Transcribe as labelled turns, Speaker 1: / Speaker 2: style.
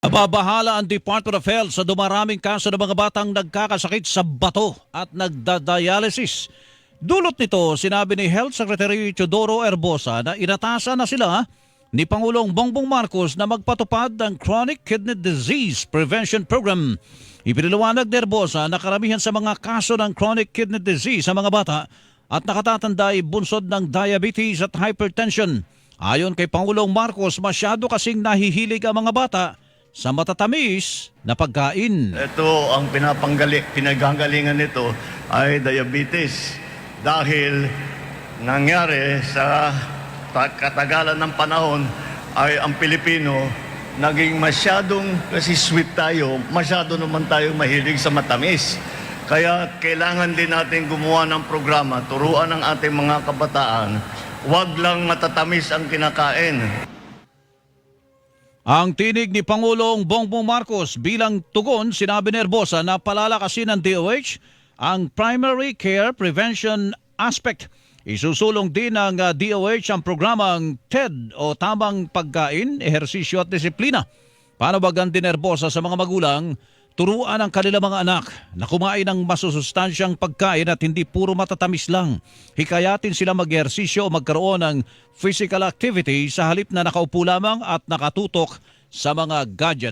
Speaker 1: Nababahala ang Department of Health sa dumaraming kaso ng mga batang nagkakasakit sa bato at nagdadialysis. Dulot nito, sinabi ni Health Secretary Teodoro Erbosa na inatasan na sila ni Pangulong Bongbong Marcos na magpatupad ng Chronic Kidney Disease Prevention Program. Ipiniliwanag ni Erbosa na karamihan sa mga kaso ng chronic kidney disease sa mga bata at nakatatanda ay bunsod ng diabetes at hypertension. Ayon kay Pangulong Marcos, masyado kasing nahihilig ang mga bata sa matatamis na pagkain.
Speaker 2: Ito ang pinapanggali, pinagagalingan nito ay diabetes dahil nangyari sa ta- katagalan ng panahon ay ang Pilipino naging masyadong kasi sweet tayo, masyado naman tayo mahilig sa matamis. Kaya kailangan din natin gumawa ng programa, turuan ng ating mga kabataan, wag lang matatamis ang kinakain.
Speaker 1: Ang tinig ni Pangulong Bongbong Marcos bilang tugon, sinabi ni Erbosa na palalakasin ng DOH ang primary care prevention aspect. Isusulong din ng DOH ang programang TED o Tamang Pagkain, Ehersisyo at Disiplina. Panawagan din ni Erbosa sa mga magulang, turuan ang kanilang mga anak na kumain ng masusustansyang pagkain at hindi puro matatamis lang. Hikayatin sila mag-ehersisyo o magkaroon ng physical activity sa halip na nakaupo lamang at nakatutok sa mga gadgets.